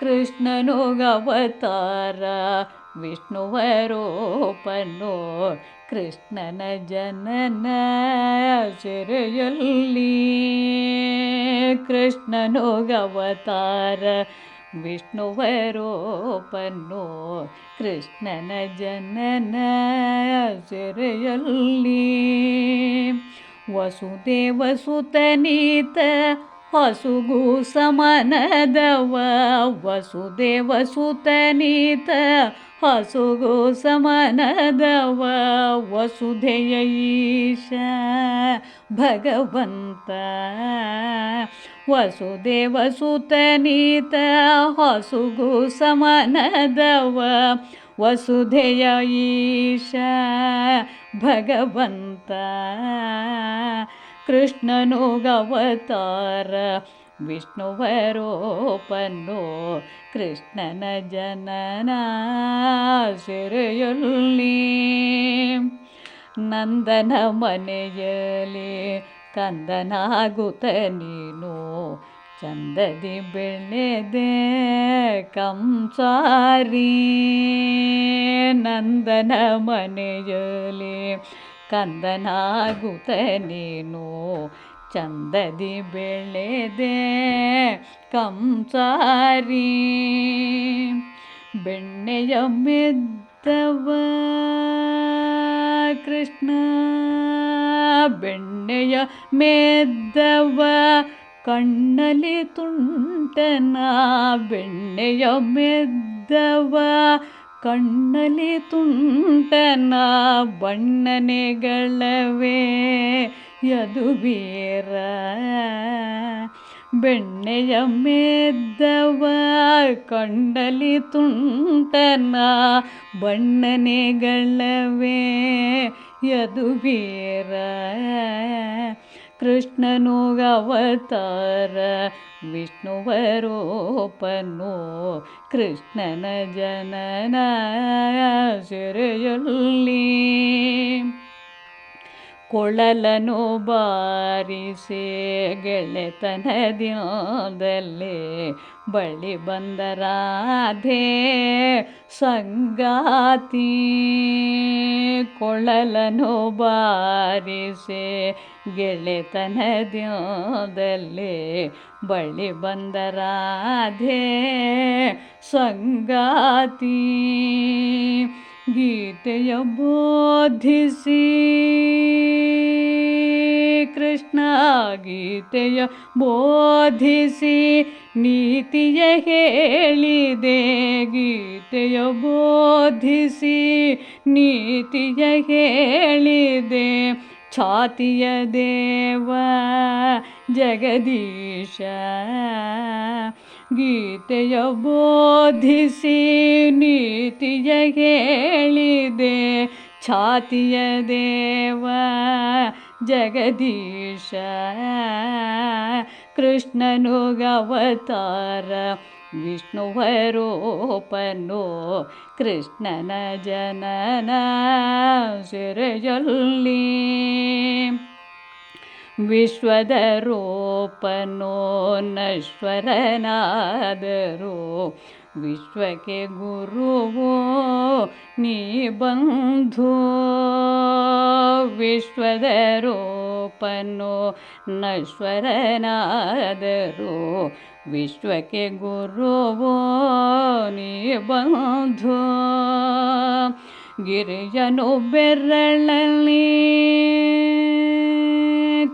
ಕೃಷ್ಣನು ಅವತಾರ ವಿಷ್ಣುವರೋಪನು ಕೃಷ್ಣನ ಜನನ ಸೆರೆಯಲ್ಲಿ. ಕೃಷ್ಣನು ಅವತಾರ ವಿಷ್ಣುವರೋಪನು ಕೃಷ್ಣನ ಜನನ ಸೆರೆಯಲ್ಲಿ. ವಸುದೇವ ಸುತನೀತ ಹಸುಗು ಸಮನದವ ವಸುದೇವ ಸುತನೀತ. ಹಸುಗು ಸಮನದವ ವಸುಧೆಯ ಈಶ ಭಗವಂತ. ವಸುದೇವ ಸುತನೀತ ಹಸುಗು ಸಮನದವ ವಸುಧೆಯ ಈಶ ಭಗವಂತ. ಕೃಷ್ಣನು ಗವತಾರ ವಿಷ್ಣುವರೋಪನು ಕೃಷ್ಣನ ಜನನ ಸೆರೆಯಲ್ಲಿ. ನಂದನ ಮನೆಯಲ್ಲಿ ಕಂದನಾಗುತ್ತ ನೀನು ಚಂದದಿ ಬೆಳೆದೆ ಕಂಸಾರಿ. ನಂದನ ಮನೆಯಲ್ಲಿ ಕಂದನಾಗುತ್ತ ನೀನು ಚಂದದಿ ಬೆಳೆದೆ ಕಂಸಾರಿ. ಬೆಣ್ಣೆಯ ಮೆದ್ದವ ಕೃಷ್ಣ ಬೆಣ್ಣೆಯ ಮೆದ್ದವ ಕಣ್ಣಲ್ಲಿ ತುಂಟನ? ಬೆಣ್ಣೆಯ ಮೆದ್ದವ ಕಣ್ಣಲ್ಲಿ ತುಂಟನ ಬಣ್ಣನೆಗಳವೇ ಯದುವೀರ. ಬೆಣ್ಣೆಯ ಮೇದ್ದವ ಕಣ್ಣಲ್ಲಿ ತುಂಟನ ಬಣ್ಣನೆಗಳವೇ ಯದುವೀರ. कृष्णनुगवतार विष्णुवरोपनो कृष्णन जननाय शरयुल्ली ಕೊಳಲನು ಬಾರಿಸಿ ಗೆಳೆತನದಿಂದಲೇ ಬಳ್ಳಿ ಬಂದ ರಾಧೆ ಸಂಗಾತಿ. ಕೊಳಲನು ಬಾರಿಸಿ ಗೆಳೆತನದಿಂದಲೇ ಬಳ್ಳಿ ಬಂದ ರಾಧೆ ಸಂಗಾತಿ. ಗೀತೆಯ ಬೋಧಿಸಿ. ಕೃಷ್ಣ ಗೀತೆಯ ಬೋಧಿಸಿ ನೀತಿಯ ಹೇಳಿದೆ. ಗೀತೆಯ ಬೋಧಿಸಿ ನೀತಿಯ ಹೇಳಿದೆ. ಛಾತಿಯ ದೇವ ಜಗದೀಶ ಗೀತೆಯ ಬೋಧಿಸಿ ನೀತಿಯ ಹೇಳಿದೆ. ಛಾತಿಯ ದೇವ ಜಗದೀಶ ಕೃಷ್ಣನು ಅವತಾರ ವಿಷ್ಣುವರೋಪನು ಕೃಷ್ಣನ ಜನನ ಸೆರೆಯಲ್ಲಿ ವಿಶ್ವದ ರೂಪನೋ ನಶ್ವರನಾದರೂ ವಿಶ್ವಕ್ಕೆ ಗುರುವೋ ನೀ ಬಂಧು ವಿಶ್ವದ ರೂಪನೋ ನಶ್ವರನಾದರೂ ವಿಶ್ವಕ್ಕೆ ಗುರುವೋ ನೀ ಬಂಧು. ಗಿರಿಜನು ಬೆರಳಲ್ಲಿ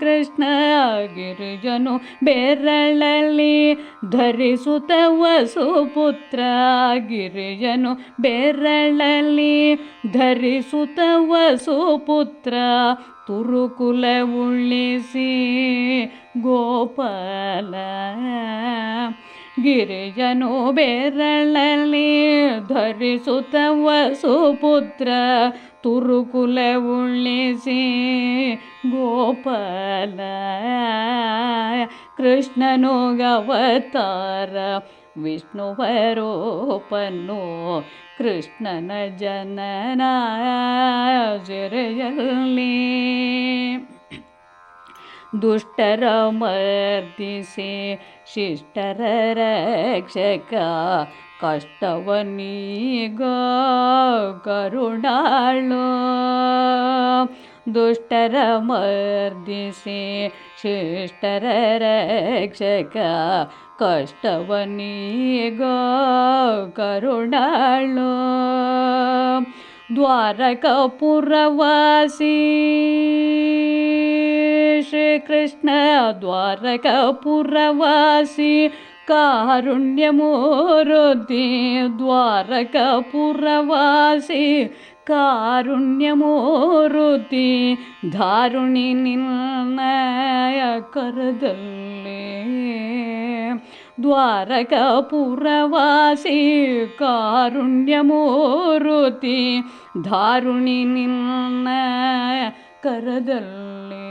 ಕೃಷ್ಣ ಗಿರಿಜನು ಬೆರಳಲ್ಲಿ ಧರಿಸುತ್ತ ವಸುಪುತ್ರ ಗಿರಿಜನು ಬೆರಳಲ್ಲಿ ಧರಿಸುತ್ತ ವಸುಪುತ್ರ ತುರುಕುಲ ಉಳ್ಳಿಸಿ ಗೋಪಾಲ ಗಿರಿಜನು ಬೆರಳಲ್ಲಿ ಧರಿಸುತ್ತ ವಸುಪುತ್ರ ತುರುಕುಲ ಉಳ್ಳಿಸಿ ಗೋಪಾಲ. ಕೃಷ್ಣನು ವಿಷ್ಣು ವಿಷ್ಣುವರೋಪನು ಕೃಷ್ಣನ ಜನನ ಜರೆಯಲ್ಲಿ. ದುಷ್ಟರ ಮರ್ದಿಸಿ ಶಿಷ್ಟರ ರಕ್ಷಕ ಕಷ್ಟವನ್ನೀಗ ಕರುಣಾಳು. ದುಷ್ಟರ ಮರ್ದಿಸಿ ಶಿಷ್ಟರ ರಕ್ಷಕ ಕಷ್ಟವನ್ನೀಗ ಕರುಣಾಳು. ದ್ವಾರಕಪುರವಾಸಿ ಶ್ರೀಕೃಷ್ಣ ದ್ವಾರಕಪುರವಾಸಿ ಕಾರುಣ್ಯಮೂರುತಿ ದ್ವಾರಕಪುರವಾಸಿ ಕಾರುಣ್ಯಮೂರುತಿ ಧಾರುಣಿ ನಿನ್ನಯ ಕರದಲ್ಲಿ ದ್ವಾರಕಪುರವಾಸಿ ಕಾರುಣ್ಯಮೂರುತಿ ಧಾರುಣಿ ನಿನ್ನ ಕರದಲ್ಲಿ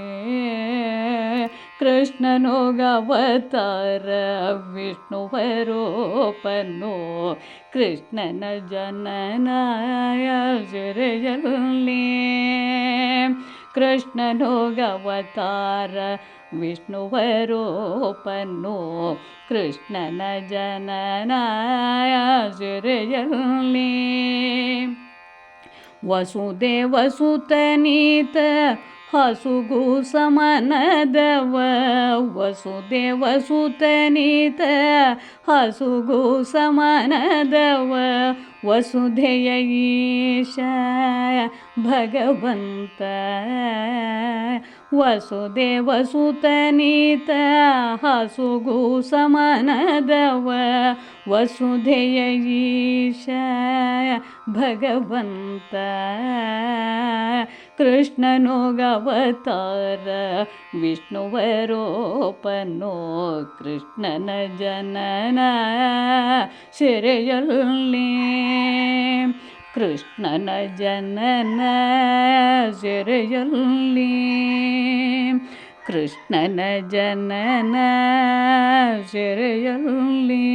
ಕೃಷ್ಣನು ಗವತಾರ ವಿಷ್ಣುವರೂಪನು ಕೃಷ್ಣನ ಜನನಾಯ ಸಿರೆಯಲ್ಲಿ ಕೃಷ್ಣನು ಗವತಾರ ವಿಷ್ಣುವರೂಪನು ಕೃಷ್ಣನ ಜನನಾಯ ಸಿರೆಯಲ್ಲಿ ವಸುದೇವ ಸುತನೀತ ಹಸುಗು ಸಮನದವ ವಸುದೇವ ಸುತನಿತ. ಹಸುಗು ಸಮನದವ ವಸುಧೆಯ ಈಶ ಭಗವಂತ. ವಸುದೇವ ಸುತನೀತ ಹಸುಗು ಸಮನದವ ವಸುಧೆಯ ಈಶ ಭಗವಂತ ಕೃಷ್ಣನು ಗವತಾರ ವಿಷ್ಣುವರೂಪನು ಕೃಷ್ಣನ ಜನನ ಸೆರೆಯಲ್ಲಿ ಕೃಷ್ಣನ ಜನನ ಸೆರೆಯಲ್ಲಿ ಕೃಷ್ಣನ ಜನನ ಸೆರೆಯಲ್ಲಿ